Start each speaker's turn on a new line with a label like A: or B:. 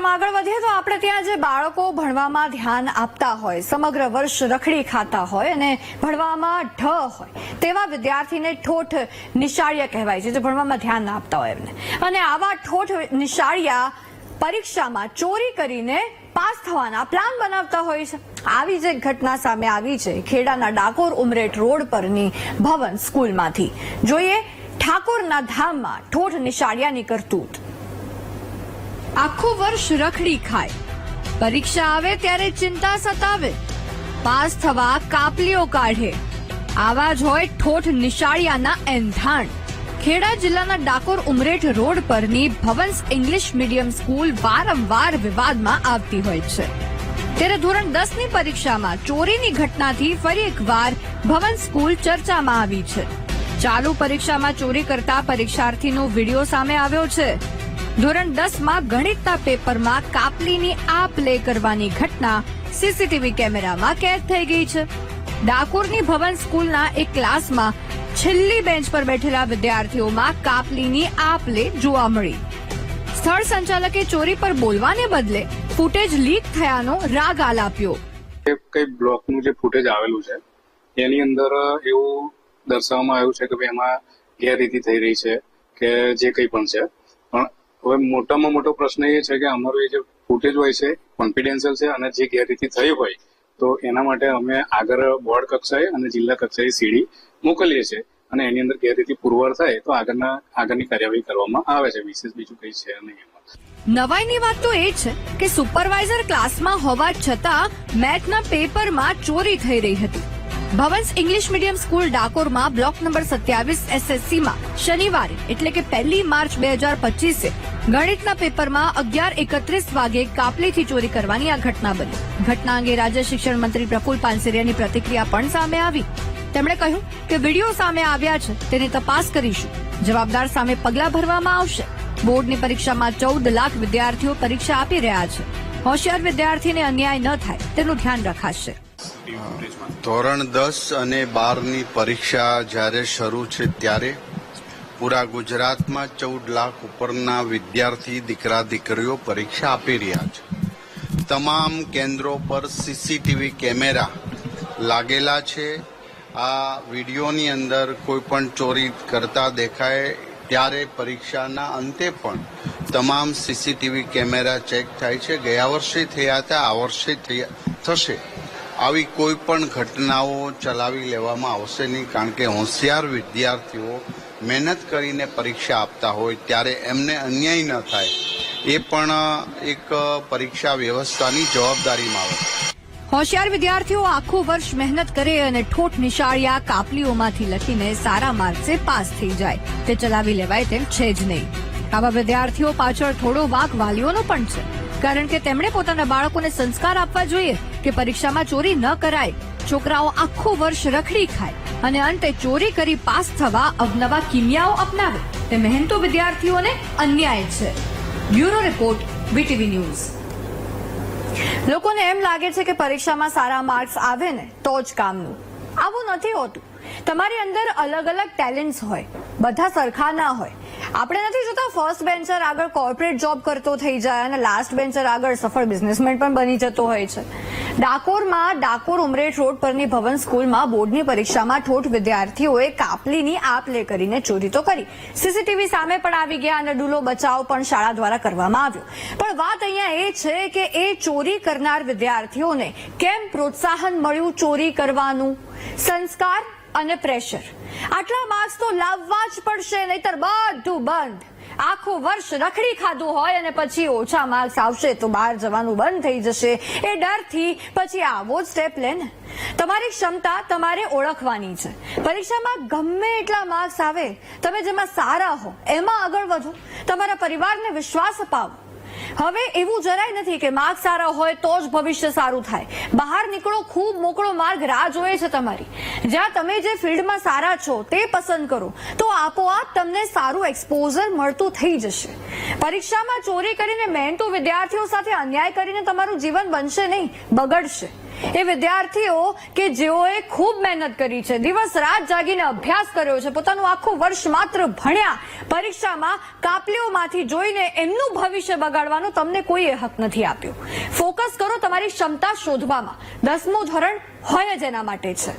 A: આગળ વધીએ તો આપણે ત્યાં જે બાળકો ભણવામાં ધ્યાન આપતા હોય, સમગ્ર વર્ષ રખડી ખાતા હોય અને ભણવામાં ઢ હોય, તેવા વિદ્યાર્થીને ઠોઠ નિશાળિયા કહેવાય છે, જે ભણવામાં ધ્યાન ના આપતા હોય એમને. અને આવા ઠોઠ નિશાળિયા પરીક્ષામાં ચોરી કરીને પાસ થવાના પ્લાન બનાવતા હોય છે. આવી જ એક ઘટના સામે આવી છે. ખેડાના ડાકોર ઉમરેઠ રોડ પરની ભવન સ્કૂલમાંથી. જોઈએ, ઠાકોરના ધામમાં ઠોઠ નિશાળિયાની કરતૂત. આખું વર્ષ રખડી ખાય. પરીક્ષા આવે ત્યારે ચિંતા સતાવે. પાસ થવા કાપલીઓ કાઢે. આવા જ હોય ઠોઠ નિશાળિયાના એંધાણ. ખેડા જિલ્લાના ડાકોર ઉમરેઠ રોડ પરની ભવન્સ ઇંગ્લિશ મીડિયમ સ્કૂલ વારંવાર વિવાદમાં આવતી હોય છે. ત્યારે ધોરણ દસની પરીક્ષામાં ચોરીની ઘટનાથી ફરી એકવાર ભવન સ્કૂલ ચર્ચામાં આવી છે. ચાલુ પરીક્ષામાં ચોરી કરતા પરીક્ષાર્થીનો વીડિયો સામે આવ્યો છે. ધોરણ દસમાં ગણિતના પેપરમાં કાપલીની આપ લે કરવાની ઘટના સીસીટીવી કેમેરામાં કેદ થઈ ગઈ છે. ડાકોરની ભવન સ્કૂલના એક ક્લાસમાં છેલ્લી બેન્ચ પર બેઠેલા વિદ્યાર્થીઓમાં કાપલીની આપ લે જોવા મળી. સ્થળ સંચાલકે ચોરી પર બોલવાને બદલે ફૂટેજ લીક થયાનો રાગ આલાપ્યો.
B: આપ્યો કઈ બ્લોકનું જે ફૂટેજ આવેલું છે, એની અંદર એવું દર્શાવવામાં આવ્યું છે કે ભાઈ એમાં ગેરરીતિ થઈ રહી છે કે જે કંઈ પણ છે. હવે મોટામાં મોટો પ્રશ્ન એ છે કે અમારું એ જે ફૂટેજ હોય છે કોન્ફિડેન્શિયલ છે અને જે ગેરરીતિ થઈ હોય, તો એના માટે અમે આગળ બોર્ડ કક્ષાએ અને જિલ્લા કક્ષાએ સીડી મોકલીએ છીએ. અને એની અંદર ગેરરીતિ પુરવાર થાય તો આગળના, આગળની કાર્યવાહી કરવામાં આવે છે. વિશેષ બીજું કંઈ છે નહીં
A: નવાઈની વાત તો એ છે કે સુપરવાઇઝર ક્લાસમાં હોવા છતાં મેથના પેપરમાં ચોરી થઈ રહી હતી. ભવન્સ ઇંગ્લિશ મીડિયમ સ્કૂલ ડાકોરમાં બ્લોક નંબર સત્યાવીસ એસએસસીમાં શનિવારે, એટલે કે પહેલી માર્ચ બે હજાર પચીસે, ગણિતના પેપરમાં અગિયાર એકત્રીસ વાગે કાપલીથી ચોરી કરવાની આ ઘટના બની. ઘટના અંગે રાજ્ય શિક્ષણ મંત્રી પ્રફુલ પાનસેરિયાની પ્રતિક્રિયા પણ સામે આવી. તેમણે કહ્યું કે વીડિયો સામે આવ્યા છે, તેની તપાસ કરીશું. જવાબદાર સામે પગલાં ભરવામાં આવશે. બોર્ડની પરીક્ષામાં ચૌદ લાખ વિદ્યાર્થીઓ પરીક્ષા આપી રહ્યા છે. હોશિયાર વિદ્યાર્થીને અન્યાય ન થાય, તેનું ધ્યાન રખાશે.
C: ધોરણ દસ અને બારની પરીક્ષા જ્યારે શરૂ છે ત્યારે પૂરા ગુજરાતમાં ચૌદ લાખ ઉપરના વિદ્યાર્થી દીકરા દીકરીઓ પરીક્ષા આપી રહ્યા છે. તમામ કેન્દ્રો પર સીસીટીવી કેમેરા લાગેલા છે. આ વિડીયોની અંદર કોઈ પણ ચોરી કરતા દેખાય ત્યારે પરીક્ષાના અંતે પણ તમામ સીસીટીવી કેમેરા ચેક થાય છે. ગયા વર્ષે થયા હતા, આ વર્ષે થશે. આવી કોઈ પણ ઘટનાઓ ચલાવી લેવામાં આવશે નહીં, કારણ કે હોશિયાર વિદ્યાર્થીઓ મહેનત કરીને પરીક્ષા આપતા હોય ત્યારે એમને અન્યાય ન થાય. એ પણ એક પરીક્ષા વ્યવસ્થાની જવાબદારીમાં આવે.
A: હોશિયાર વિદ્યાર્થીઓ આખું વર્ષ મહેનત કરે અને ઠોઠ નિશાળિયા કાપલીઓમાંથી લખીને સારા માર્ક્સે પાસ થઈ જાય. તે ચલાવી લેવાય તેમ છે જ નહીં. આવા વિદ્યાર્થીઓ પાછળ થોડો વાક વાલીઓનો પણ છે. કારણ કે તેમણે પોતાના બાળકોને સંસ્કાર આપવા જોઈએ કે પરીક્ષામાં ચોરી ન કરાય. છોકરાઓ આખું વર્ષ રખડી ખાય અને અંતે ચોરી કરી પાસ થવા અવનવા કિમિયાઓ અપનાવે. તે મહેનતુ વિદ્યાર્થીઓને અન્યાય છે. Bureau report, VTV news. લોકોને એમ લાગે છે કે પરીક્ષામાં સારા માર્ક્સ આવે ને તો જ કામનું. આવું નથી હોતું. તમારી અંદર અલગ અલગ ટેલેન્ટ્સ હોય. બધા સરખા ના હોય. આપણે નથી જોતા ફર્સ્ટ બેન્ચર આગળ કોર્પોરેટ જોબ કરતો થઈ જાય અને લાસ્ટ બેન્ચર આગળ સફળ બિઝનેસમેન પણ બની જતો હોય છે. ડાકોરમાં ડાકોર ઉમરેઠ રોડ પરની ભવન સ્કૂલમાં બોર્ડની પરીક્ષામાં ઠોઠ વિદ્યાર્થીઓએ કાપલીની આપ લે કરીને ચોરી તો કરી. સીસીટીવી સામે પણ આવી ગયા અને ડૂલો બચાવ પણ શાળા દ્વારા કરવામાં આવ્યો. પણ વાત અહીંયા એ છે કે એ ચોરી કરનાર વિદ્યાર્થીઓને કેમ પ્રોત્સાહન મળ્યું ચોરી કરવાનું? સંસ્કાર અને પ્રેશર આટલા માર્ક્સ તો લાવવા જ પડશે, નહીતર બધું બંધ. આખું વર્ષ રખડી ખાધું હોય અને પછી ઓછા માર્ક્સ આવશે તો બહાર જવાનું બંધ થઈ જશે. એ ડરથી પછી આવો જ સ્ટેપ લે ને. તમારી ક્ષમતા તમારે ઓળખવાની છે. પરીક્ષામાં ગમે એટલા માર્ક્સ આવે, તમે જેમાં સારા હો, એમાં આગળ વધો. તમારા પરિવારને વિશ્વાસ અપાવો. હવે એવું જરાય નથી કે માર્ગ સારા હોય તો જ ભવિષ્ય સારું થાય. બહાર નીકળો, ખૂબ મોકળો માર્ગ રાહ જોઈએ છે તમારી. જ્યાં તમે જે ફિલ્ડમાં સારા છો તે પસંદ કરો, તો આપોઆપ તમને સારું એક્સપોઝર મળતું થઈ જશે. પરીક્ષામાં ચોરી કરીને મહેનતુ વિદ્યાર્થીઓ સાથે અન્યાય કરીને તમારું જીવન બનશે નહીં, બગડશે. એ વિદ્યાર્થીઓ કે જેઓએ ખૂબ મહેનત કરી છે, દિવસ રાત જાગીને અભ્યાસ કર્યો છે, પોતાનું આખું વર્ષ માત્ર ભણ્યા, પરીક્ષામાં કાપલીઓમાંથી જોઈને એમનું ભવિષ્ય બગાડવાનો તમને કોઈએ હક નથી આપ્યો. ફોકસ કરો તમારી ક્ષમતા શોધવામાં. દસમું ધોરણ હોય જ એના માટે છે.